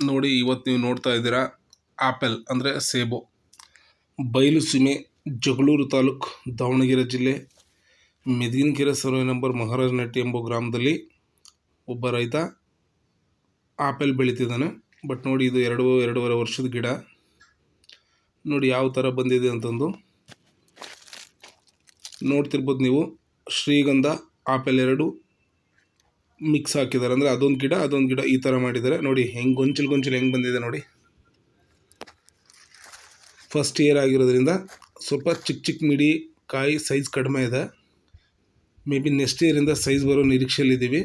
ನೋಡಿ, ಇವತ್ತು ನೀವು ನೋಡ್ತಾ ಇದ್ದೀರಾ ಆಪಲ್, ಅಂದರೆ ಸೇಬು. ಬಯಲು ಸೀಮೆ, ಜಗಳೂರು ತಾಲೂಕು, ದಾವಣಗೆರೆ ಜಿಲ್ಲೆ, ಮೆದಿನಕೆರೆ ಸರ್ವೆ ನಂಬರ್ ಮಹಾರಾಜನಟ್ಟಿ ಎಂಬ ಗ್ರಾಮದಲ್ಲಿ ಒಬ್ಬ ರೈತ ಆಪಲ್ ಬೆಳೀತಿದ್ದಾನೆ. ಬಟ್ ನೋಡಿ, ಇದು ಎರಡು, ಎರಡೂವರೆ ವರ್ಷದ ಗಿಡ. ನೋಡಿ, ಯಾವ ಥರ ಬಂದಿದೆ ಅಂತಂದು. ನೋಡ್ತಿರ್ಬೋದು ನೀವು, ಶ್ರೀಗಂಧ, ಆಪಲ್ ಎರಡು ಮಿಕ್ಸ್ ಹಾಕಿದ್ದಾರೆ. ಅಂದರೆ ಅದೊಂದು ಗಿಡ ಅದೊಂದು ಗಿಡ ಈ ಥರ ಮಾಡಿದ್ದಾರೆ. ನೋಡಿ, ಹೆಂಗೆ ಗೊಂಚಲು ಗೊಂಚಲು ಹೆಂಗೆ ಬಂದಿದೆ ನೋಡಿ. ಫಸ್ಟ್ ಇಯರ್ ಆಗಿರೋದ್ರಿಂದ ಸ್ವಲ್ಪ ಚಿಕ್ಕ ಚಿಕ್ಕ ಮಿಡಿ ಕಾಯಿ ಸೈಜ್ ಕಡಿಮೆ ಇದೆ. ಮೇ ಬಿ ನೆಕ್ಸ್ಟ್ ಇಯರಿಂದ ಸೈಜ್ ಬರೋ ನಿರೀಕ್ಷೆಯಲ್ಲಿದ್ದೀವಿ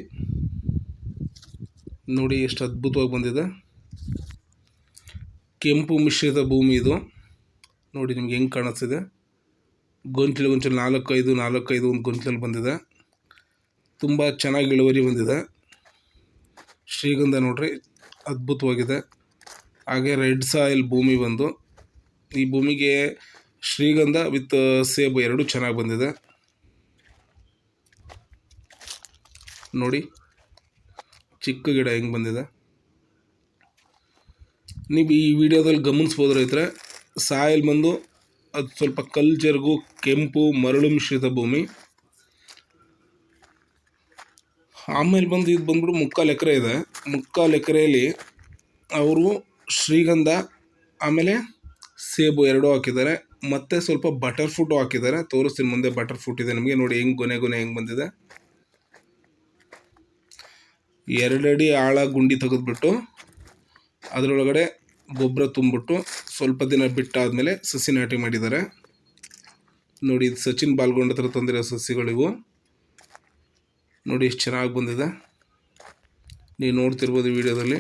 ನೋಡಿ, ಎಷ್ಟು ಅದ್ಭುತವಾಗಿ ಬಂದಿದೆ. ಕೆಂಪು ಮಿಶ್ರಿತ ಭೂಮಿ ಇದು. ನೋಡಿ, ನಿಮ್ಗೆ ಹೆಂಗೆ ಕಾಣಿಸ್ತಿದೆ. ಗೊಂಚಲು ಗೊಂಚಲು ನಾಲ್ಕೈದು ನಾಲ್ಕೈದು ಒಂದು ಗೊಂಚಲಲ್ಲಿ ಬಂದಿದೆ. ತುಂಬ ಚೆನ್ನಾಗಿ ಇಳುವರಿ ಬಂದಿದೆ. ಶ್ರೀಗಂಧ ನೋಡ್ರಿ, ಅದ್ಭುತವಾಗಿದೆ. ಹಾಗೆ ರೆಡ್ ಸಾಯಿಲ್ ಭೂಮಿ ಬಂದು, ಈ ಭೂಮಿಗೆ ಶ್ರೀಗಂಧ ವಿತ್ ಸೇಬು ಎರಡೂ ಚೆನ್ನಾಗಿ ಬಂದಿದೆ. ನೋಡಿ, ಚಿಕ್ಕ ಗಿಡ ಹೆಂಗೆ ಬಂದಿದೆ. ನೀವು ಈ ವಿಡಿಯೋದಲ್ಲಿ ಗಮನಿಸ್ಬೋದು ರೈತರೆ, ಸಾಯಿಲ್ ಬಂದು, ಅದು ಸ್ವಲ್ಪ ಕಲ್ಜರ್ಗು ಕೆಂಪು, ಮರಳು ಮಿಶ್ರಿತ ಭೂಮಿ. ಆಮೇಲೆ ಬಂದು ಇದು ಬಂದ್ಬಿಟ್ಟು ಮುಕ್ಕಾಲು ಎಕರೆ ಇದೆ. ಮುಕ್ಕಾಲು ಎಕರೆಯಲ್ಲಿ ಅವರು ಶ್ರೀಗಂಧ, ಆಮೇಲೆ ಸೇಬು ಎರಡೂ ಹಾಕಿದ್ದಾರೆ. ಮತ್ತೆ ಸ್ವಲ್ಪ ಬಟರ್ ಫ್ರೂಟು ಹಾಕಿದ್ದಾರೆ. ತೋರಿಸ್ತೀನಿ ಮುಂದೆ ಬಟರ್ ಫ್ರೂಟ್ ಇದೆ ನಿಮಗೆ. ನೋಡಿ ಹೆಂಗೆ ಗೊನೆ ಗೊನೆ ಹೆಂಗೆ ಬಂದಿದೆ. ಎರಡಡಿ ಆಳ ಗುಂಡಿ ತೆಗೆದ್ಬಿಟ್ಟು ಅದರೊಳಗಡೆ ಗೊಬ್ಬರ ತುಂಬಿಬಿಟ್ಟು ಸ್ವಲ್ಪ ದಿನ ಬಿಟ್ಟಾದಮೇಲೆ ಸಸಿ ನಾಟಿ ಮಾಡಿದ್ದಾರೆ. ನೋಡಿ ಇದು ಸಚಿನ್ ಬಾಲ್ಗೊಂಡ ಹತ್ರ ತಂದಿರೋ ಸಸಿಗಳಿವು. ನೋಡಿ ಎಷ್ಟು ಚೆನ್ನಾಗಿ ಬಂದಿದೆ. ನೀವು ನೋಡ್ತಿರ್ಬೋದು ವಿಡಿಯೋದಲ್ಲಿ.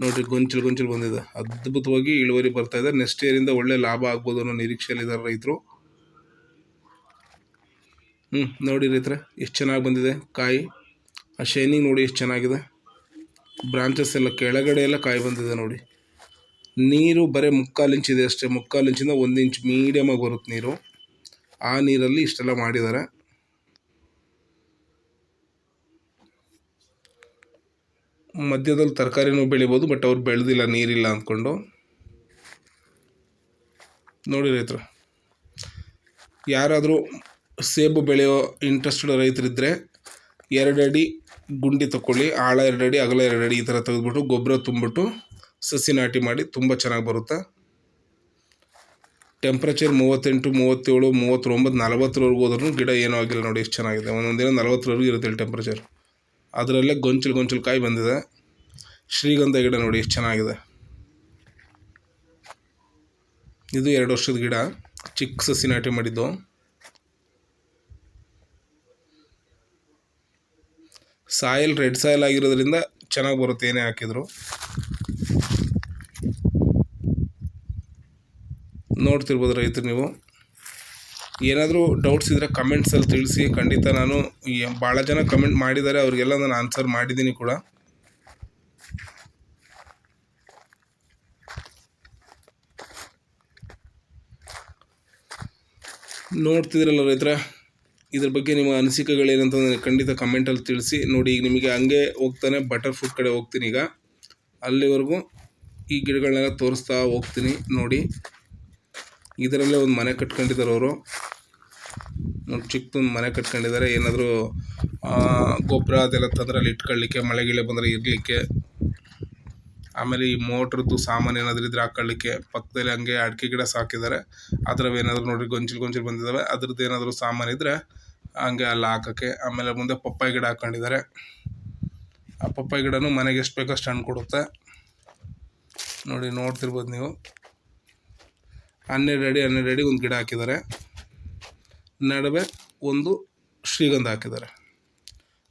ನೋಡಿ ಗೊಂಚಲು ಗೊಂಚಲು ಬಂದಿದೆ. ಅದ್ಭುತವಾಗಿ ಇಳುವರಿ ಬರ್ತಾ ಇದೆ. ನೆಕ್ಸ್ಟ್ ಇಯರಿಂದ ಒಳ್ಳೆ ಲಾಭ ಆಗ್ಬೋದು ಅನ್ನೋ ನಿರೀಕ್ಷೆಯಲ್ಲಿದ್ದಾರೆ ರೈತರು. ಹ್ಞೂ ನೋಡಿ ರೈತರೆ, ಎಷ್ಟು ಚೆನ್ನಾಗಿ ಬಂದಿದೆ. ಕಾಯಿ, ಆ ಶೈನಿಂಗ್ ನೋಡಿ ಎಷ್ಟು ಚೆನ್ನಾಗಿದೆ. ಬ್ರಾಂಚಸ್ ಎಲ್ಲ ಕೆಳಗಡೆ ಎಲ್ಲ ಕಾಯಿ ಬಂದಿದೆ ನೋಡಿ. ನೀರು ಬರೀ ಮುಕ್ಕಾಲು ಇಂಚ್ ಇದೆ ಅಷ್ಟೇ. ಮುಕ್ಕಾಲು ಇಂಚಿಂದ ಒಂದು ಇಂಚ್ ಮೀಡಿಯಮಾಗಿ ಬರುತ್ತೆ ನೀರು. ಆ ನೀರಲ್ಲಿ ಇಷ್ಟೆಲ್ಲ ಮಾಡಿದ್ದಾರೆ. ಮಧ್ಯದಲ್ಲಿ ತರಕಾರಿನೂ ಬೆಳಿಬೋದು ಬಟ್ ಅವ್ರು ಬೆಳೆದಿಲ್ಲ, ನೀರಿಲ್ಲ ಅಂದ್ಕೊಂಡು. ನೋಡಿ ರೈತರು, ಯಾರಾದರೂ ಸೇಬು ಬೆಳೆಯೋ ಇಂಟ್ರೆಸ್ಟೆಡ್ ರೈತರಿದ್ದರೆ ಎರಡು ಅಡಿ ಗುಂಡಿ ತಗೊಳ್ಳಿ ಆಳ ಎರಡು ಅಡಿ, ಅಗಲ ಎರಡು ಅಡಿ ಈ ಥರ ತೆಗೆದುಬಿಟ್ಟು ಗೊಬ್ಬರ ತುಂಬಿಟ್ಟು ಸಸಿ ನಾಟಿ ಮಾಡಿ ತುಂಬ ಚೆನ್ನಾಗಿ ಬರುತ್ತೆ. ಟೆಂಪ್ರೇಚರ್ ಮೂವತ್ತೆಂಟು, ಮೂವತ್ತೇಳು, ಮೂವತ್ತೊಂಬತ್ತು, ನಲವತ್ತರವರೆಗೂ ಹೋದ್ರೂ ಗಿಡ ಏನೂ ಆಗಿಲ್ಲ ನೋಡಿ, ಎಷ್ಟು ಚೆನ್ನಾಗಿದೆ. ಒಂದೊಂದು ದಿನ ನಲವತ್ತರವರೆಗೂ ಇರುತ್ತೆ ಟೆಂಪ್ರೇಚರ್ ಅದರಲ್ಲೇ ಗೊಂಚಲು ಗೊಂಚಲು ಕಾಯಿ ಬಂದಿದೆ. ಶ್ರೀಗಂಧ ಗಿಡ ನೋಡಿ ಎಷ್ಟು ಚೆನ್ನಾಗಿದೆ. ಇದು ಎರಡು ವರ್ಷದ ಗಿಡ. ಚಿಕ್ಕ ಸಸಿ ನಾಟಿ ಮಾಡಿದ್ದು. ಸಾಯಿಲ್ ರೆಡ್ ಸಾಯಿಲ್ ಆಗಿರೋದ್ರಿಂದ ಚೆನ್ನಾಗಿ ಬರುತ್ತೆ ಏನೇ ಹಾಕಿದ್ರು. ನೋಡ್ತಿರ್ಬೋದು ರೈತರು ನೀವು. ಏನಾದರೂ ಡೌಟ್ಸ್ ಇದ್ದರೆ ಕಮೆಂಟ್ಸಲ್ಲಿ ತಿಳಿಸಿ. ಖಂಡಿತ ನಾನು ಭಾಳ ಜನ ಕಮೆಂಟ್ ಮಾಡಿದ್ದಾರೆ. ಅವರಿಗೆಲ್ಲ ನಾನು ಆನ್ಸರ್ ಮಾಡಿದ್ದೀನಿ ಕೂಡ. ನೋಡ್ತಿದ್ರಲ್ಲ ರೈತರ, ಇದ್ರ ಬಗ್ಗೆ ನಿಮ್ಮ ಅನಿಸಿಕೆಗಳೇನಂತ ಖಂಡಿತ ಕಮೆಂಟಲ್ಲಿ ತಿಳಿಸಿ. ನೋಡಿ, ಈಗ ನಿಮಗೆ ಹಂಗೆ ಹೋಗ್ತಾನೆ ಬಟರ್ ಫುಡ್ ಕಡೆ ಹೋಗ್ತೀನಿ ಈಗ. ಅಲ್ಲಿವರೆಗೂ ಈ ಗಿಡಗಳನ್ನೆಲ್ಲ ತೋರಿಸ್ತಾ ಹೋಗ್ತೀನಿ. ನೋಡಿ ಇದರಲ್ಲೇ ಒಂದು ಮನೆ ಕಟ್ಕೊಂಡಿದ್ದಾರೆ ಅವರು. ನೋಡಿ, ಚಿಕ್ಕದೊಂದು ಮನೆ ಕಟ್ಕೊಂಡಿದ್ದಾರೆ. ಏನಾದರೂ ಗೊಬ್ಬರ ಅದೆಲ್ಲ ತಂದ್ರೆ ಅಲ್ಲಿ ಇಟ್ಕೊಳ್ಳಿಕ್ಕೆ, ಮಳೆ ಗಿಳೆ ಬಂದರೆ ಇರಲಿಕ್ಕೆ. ಆಮೇಲೆ ಈ ಮೋಟ್ರದ್ದು ಸಾಮಾನು ಏನಾದರೂ ಇದ್ರೆ ಹಾಕೊಳ್ಳಿಕ್ಕೆ. ಪಕ್ಕದಲ್ಲಿ ಹಂಗೆ ಅಡಿಕೆ ಗಿಡ ಸಾಕಿದ್ದಾರೆ. ಏನಾದರೂ ನೋಡಿರಿ ಗೊಂಚಲು ಗೊಂಚಲು ಬಂದಿದ್ದಾವೆ. ಅದ್ರದ್ದು ಏನಾದರೂ ಸಾಮಾನು ಇದ್ದರೆ ಹಂಗೆ ಅಲ್ಲಿ ಹಾಕೋಕ್ಕೆ. ಆಮೇಲೆ ಮುಂದೆ ಪಪ್ಪಾಯಿ ಗಿಡ ಹಾಕೊಂಡಿದ್ದಾರೆ. ಆ ಪಪ್ಪಾಯಿ ಗಿಡನೂ ಮನೆಗೆ ಎಷ್ಟು ಬೇಕೋ ಅಷ್ಟು ಹಣ್ಣು ಕೊಡುತ್ತೆ. ನೋಡಿ, ನೋಡ್ತಿರ್ಬೋದು ನೀವು. ಹನ್ನೆರಡು ಅಡಿ ಹನ್ನೆರಡು ಅಡಿ ಒಂದು ಗಿಡ ಹಾಕಿದ್ದಾರೆ. ನಡುವೆ ಒಂದು ಶ್ರೀಗಂಧ ಹಾಕಿದ್ದಾರೆ.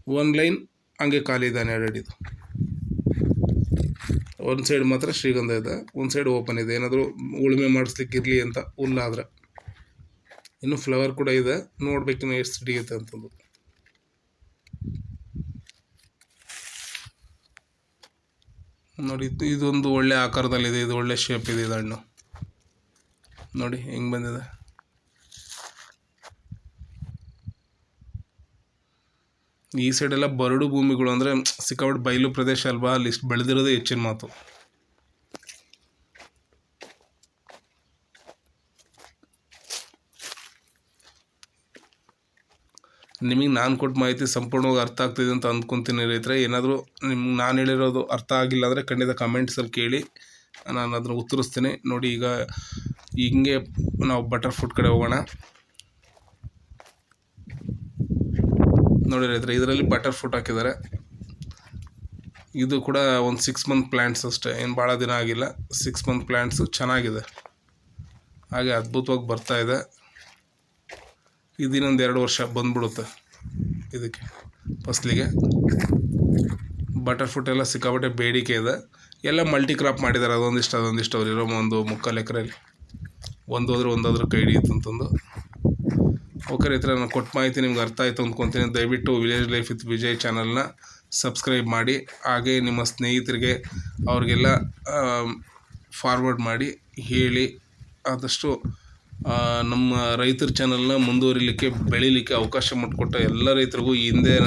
ಒಂದು ಲೈನ್ ಹಂಗೆ ಖಾಲಿ ಇದೆ, ಹನ್ನೆರಡು ಅಡಿದು. ಒಂದು ಸೈಡ್ ಮಾತ್ರ ಶ್ರೀಗಂಧ ಇದೆ. ಒಂದು ಸೈಡ್ ಓಪನ್ ಇದೆ. ಏನಾದರೂ ಉಳುಮೆ ಮಾಡಿಸ್ಲಿಕ್ಕೆ ಇರಲಿ ಅಂತ ಹುಲ್ಲಾದ್ರೆ ಇನ್ನು ಫ್ಲವರ್ ಕೂಡ ಇದೆ. ನೋಡ್ಬೇಕಿನ್ನು ಎಷ್ಟು ಸಿಡಿಯುತ್ತೆ ಅಂತಂದು ನೋಡಿ ಇದೊಂದು ಒಳ್ಳೆ ಆಕಾರದಲ್ಲಿದೆ. ಇದು ಒಳ್ಳೆ ಶೇಪ್ ಇದೆ ಇದು ಹಣ್ಣು. ನೋಡಿ, ಹೆಂಗೆ ಬಂದಿದೆ. ಈ ಸೈಡೆಲ್ಲ ಬರಡು ಭೂಮಿಗಳು ಅಂದರೆ ಸಿಕ್ಕಾಪಟ್ಟು ಬಯಲು ಪ್ರದೇಶ ಅಲ್ವಾ? ಅಲ್ಲಿ ಇಷ್ಟು ಬೆಳೆದಿರೋದೇ ಹೆಚ್ಚಿನ ಮಾತು. ನಿಮಗೆ ನಾನು ಕೊಟ್ಟ ಮಾಹಿತಿ ಸಂಪೂರ್ಣವಾಗಿ ಅರ್ಥ ಆಗ್ತಿದೆ ಅಂತ ಅಂದ್ಕೊತೀನಿ ರೈತರೆ. ಏನಾದರೂ ನಿಮ್ಗೆ ನಾನು ಹೇಳಿರೋದು ಅರ್ಥ ಆಗಿಲ್ಲ ಅಂದರೆ ಖಂಡಿತ ಕಮೆಂಟ್ಸಲ್ಲಿ ಕೇಳಿ. ನಾನು ಅದನ್ನು ಉತ್ತರಿಸ್ತೀನಿ. ನೋಡಿ, ಈಗ ಹಿಂಗೆ ನಾವು ಬಟರ್ ಫುಡ್ ಕಡೆ ಹೋಗೋಣ. ನೋಡಿ ರೈತರೆ, ಇದರಲ್ಲಿ ಬಟರ್ ಫುಡ್ ಹಾಕಿದ್ದಾರೆ. ಇದು ಕೂಡ ಒಂದು ಸಿಕ್ಸ್ ಮಂತ್ ಪ್ಲ್ಯಾಂಟ್ಸ್ ಅಷ್ಟೇ. ಏನು ಭಾಳ ದಿನ ಆಗಿಲ್ಲ. ಸಿಕ್ಸ್ ಮಂತ್ ಪ್ಲ್ಯಾಂಟ್ಸು ಚೆನ್ನಾಗಿದೆ. ಹಾಗೆ ಅದ್ಭುತವಾಗಿ ಬರ್ತಾ ಇದೆ. ಇದಿನ್ನೊಂದು ಎರಡು ವರ್ಷ ಬಂದ್ಬಿಡುತ್ತೆ ಇದಕ್ಕೆ, ಫಸ್ಲಿಗೆ. ಬಟರ್ ಫುಡ್ ಎಲ್ಲ ಸಿಕ್ಕಾಪಟ್ಟೆ ಬೇಡಿಕೆ ಇದೆ. ಎಲ್ಲ ಮಲ್ಟಿ ಕ್ರಾಪ್ ಮಾಡಿದ್ದಾರೆ ಅದೊಂದಿಷ್ಟು ಅದೊಂದಿಷ್ಟು ಅವ್ರು ಇರೋ ಒಂದು ಮುಕ್ಕಾಲು ಎಕರೆಯಲ್ಲಿ. ಒಂದು ಹೋದ್ರೆ ಒಂದಾದ್ರೂ ಕೈ ಹಿಡಿಯುತ್ತೆ ಅಂತಂದು. ಓಕೆ ರೈತರ ನಾನು ಕೊಟ್ಟ ಮಾಹಿತಿ ನಿಮ್ಗೆ ಅರ್ಥ ಆಯಿತು ಅಂದ್ಕೊತೀನಿ ದಯವಿಟ್ಟು ವಿಲೇಜ್ ಲೈಫ್ ವಿತ್ ವಿಜಯ್ ಚಾನಲ್ನ ಸಬ್ಸ್ಕ್ರೈಬ್ ಮಾಡಿ. ಹಾಗೆ ನಿಮ್ಮ ಸ್ನೇಹಿತರಿಗೆ ಅವ್ರಿಗೆಲ್ಲ ಫಾರ್ವರ್ಡ್ ಮಾಡಿ, ಹೇಳಿ. ಆದಷ್ಟು ನಮ್ಮ ರೈತರ ಚಾನಲ್ನ ಮುಂದುವರಿಲಿಕ್ಕೆ, ಬೆಳೀಲಿಕ್ಕೆ ಅವಕಾಶ ಮಾಡಿಕೊಟ್ಟ ಎಲ್ಲ ರೈತರಿಗೂ ಹಿಂದೆ